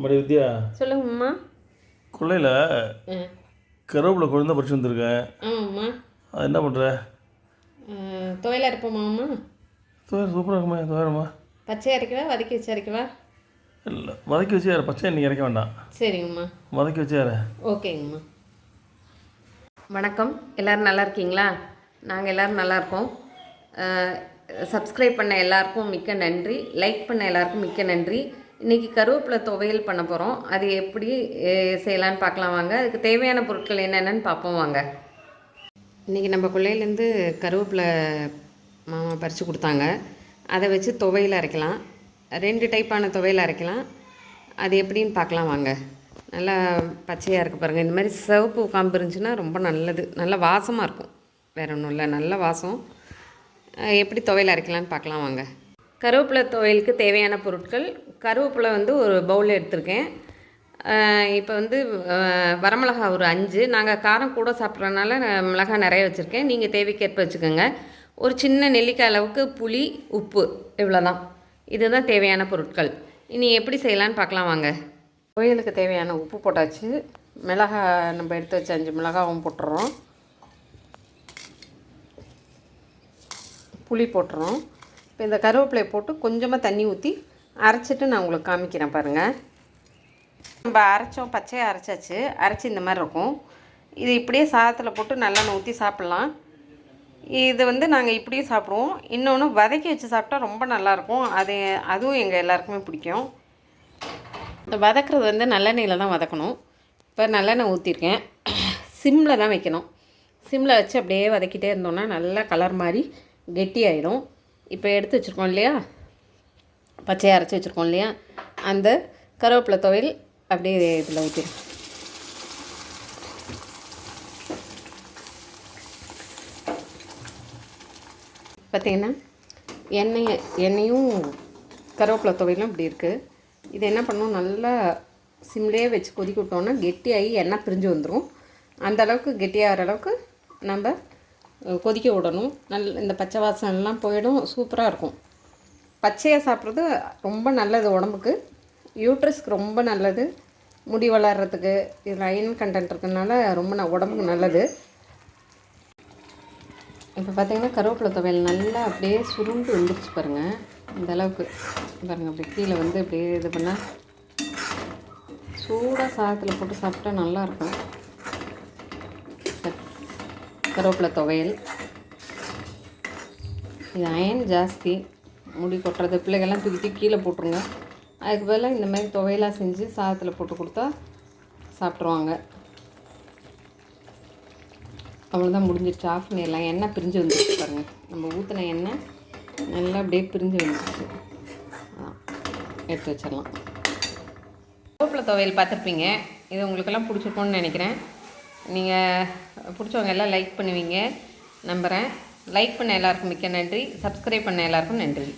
நம்முடைய வித்யா. சொல்லுங்கம்மா கொள்ளையில் கருவேப்பிலை குழந்தை பறிச்சு வந்திருக்கேன். ஆமாம்மா அது என்ன பண்ணுற துவையல் அரைப்போமாம்மா துவையல் சூப்பராக இருக்குமா துவையரம்மா பச்சை அரைக்கவா வதக்கி வச்சு அரைக்கவா இல்லை வதக்கி வச்சு யார் பச்சை இன்றைக்கி இறக்க வேண்டாம். சரிங்கம்மா வதக்கி வச்சு யார் ஓகேங்கம்மா வணக்கம். எல்லோரும் நல்லா இருக்கீங்களா? நாங்கள் எல்லோரும் நல்லா இருக்கோம். சப்ஸ்கிரைப் பண்ண எல்லாருக்கும் மிக்க நன்றி. லைக் பண்ண எல்லாருக்கும் மிக்க நன்றி. இன்றைக்கி கருவேப்பிலை துவையல் பண்ண போகிறோம் அது எப்படி செய்யலான்னு பார்க்கலாம் வாங்க. அதுக்கு தேவையான பொருட்கள் என்னென்னு பார்ப்போம் வாங்க. இன்றைக்கி நம்ம கொள்ளையிலேருந்து கருவேப்பிலை மாமா பறித்து கொடுத்தாங்க. அதை வச்சு துவையல் அரைக்கலாம். ரெண்டு டைப்பான துவையல் அரைக்கலாம். அது எப்படின்னு பார்க்கலாம் வாங்க. நல்லா பச்சையாக இருக்குது பாருங்கள் இந்த மாதிரி சிவப்பு காம்பு இருந்துச்சுன்னா ரொம்ப நல்லது. நல்ல வாசமாக இருக்கும். வேற ஒன்றும் இல்லை. நல்ல வாசம். எப்படி துவையல் அரைக்கலான்னு பார்க்கலாம் வாங்க. கருவேப்பிலை துவையலுக்கு தேவையான பொருட்கள். கருவேப்பிலை வந்து ஒரு பவுல் எடுத்திருக்கேன். இப்போ வந்து வரமிளகா ஒரு அஞ்சு. நாங்கள் காரம் கூட சாப்பிட்றதுனால மிளகா மிளகாய் நிறைய வச்சுருக்கேன். நீங்கள் தேவைக்கேற்ப வச்சுக்கோங்க. ஒரு சின்ன நெல்லிக்காய் அளவுக்கு புளி உப்பு இவ்வளோதான் இதுதான் தேவையான பொருட்கள். இனி எப்படி செய்யலான்னு பார்க்கலாம் வாங்க. துவையலுக்கு தேவையான உப்பு போட்டாச்சு. மிளகாய் நம்ம எடுத்து வச்ச அஞ்சு மிளகாவும் போட்டுறோம். புளி போட்டுறோம். இப்போ இந்த கருவேப்பிலையை போட்டு கொஞ்சமாக தண்ணி ஊற்றி அரைச்சிட்டு நான் உங்களுக்கு காமிக்கிறேன் பாருங்கள் நம்ம அரைச்சோம் பச்சையாக அரைச்சாச்சு. அரைச்சி இந்த மாதிரி இருக்கும். இது இப்படியே சாதத்தில் போட்டு நல்லெண்ணெய் ஊற்றி சாப்பிட்லாம். இது வந்து நாங்கள் இப்படியும் சாப்பிடுவோம். இன்னொன்று வதக்கி வச்சு சாப்பிட்டா ரொம்ப நல்லாயிருக்கும் அது அதுவும் எங்கள் எல்லாருக்குமே பிடிக்கும். இந்த வதக்குறது வந்து நல்லெண்ணெயில் தான் வதக்கணும். இப்போ நல்லெண்ணெய் ஊற்றிருக்கேன் சிம்மில் தான் வைக்கணும். சிம்மில் வச்சு அப்படியே வதக்கிட்டே இருந்தோன்னா நல்லா கலர் மாதிரி கெட்டியாயிடும். இப்போ எடுத்து வச்சுருக்கோம் இல்லையா? பச்சையாக அரைச்சி வச்சுருக்கோம் இல்லையா? அந்த கருவேப்பிலை துவையல் அப்படியே இதில் ஊற்றிடும் பார்த்தீங்கன்னா எண்ணெய் எண்ணெயும் கருவேப்பிலை துவையலும் இப்படி இருக்குது இது என்ன பண்ணும் நல்லா சிம்லேயே வச்சு கொதிக்க விட்டோன்னா கெட்டியாகி எண்ணெய் பிரிஞ்சு வந்துடும் அந்த அளவுக்கு கெட்டியாகிற அளவுக்கு நம்ம கொதிக்க விடணும். நல் இந்த பச்சை வாசனைலாம் போயிடும். சூப்பராக இருக்கும். பச்சையாக சாப்பிட்றது ரொம்ப நல்லது உடம்புக்கு. யூட்ரஸ்க்கு ரொம்ப நல்லது. முடி வளர்கிறதுக்கு இதில் அயன் கண்டென்ட் இருக்கிறதுனால ரொம்ப ந உடம்புக்கு நல்லது. இப்போ பார்த்திங்கன்னா கருவேப்பிலை துவையல் நல்லா அப்படியே சுருண்டு வந்துருச்சு பாருங்கள் இந்த அளவுக்கு. பாருங்கள் அப்படி கீழே வந்து அப்படியே இது பண்ணால் சூடாக சாதத்தில் போட்டு சாப்பிட்டா நல்லாயிருக்கும் கருவேப்பிலை துவையல். இது அயன் ஜாஸ்தி. முடி கொட்டுறது பிள்ளைகள்லாம் தூக்கி கீழே போட்டுருங்க. அதுக்கு பதிலாக இந்த மாதிரி துவையலாக செஞ்சு சாதத்தில் போட்டு கொடுத்தா சாப்பிட்ருவாங்க அவ்வளோதான் முடிஞ்சிருச்சு. ஆஃப் பண்ணிடலாம் எண்ணெய் பிரிஞ்சு வந்துருச்சு பாருங்கள் நம்ம ஊற்றின எண்ணெய் நல்லா அப்படியே பிரிஞ்சு வந்துருச்சு. எடுத்து வச்சிடலாம். கருவேப்பிலை துவையல் பார்த்துருப்பீங்க. இது உங்களுக்கெல்லாம் பிடிச்சிருக்கும்னு நினைக்கிறேன். நீங்கள் பிடிச்சவங்க எல்லாம் லைக் பண்ணுவீங்க. நம்புகிறேன் லைக் பண்ண எல்லாருக்கும் மிக்க நன்றி. சப்ஸ்கிரைப் பண்ண எல்லாருக்கும் நன்றி.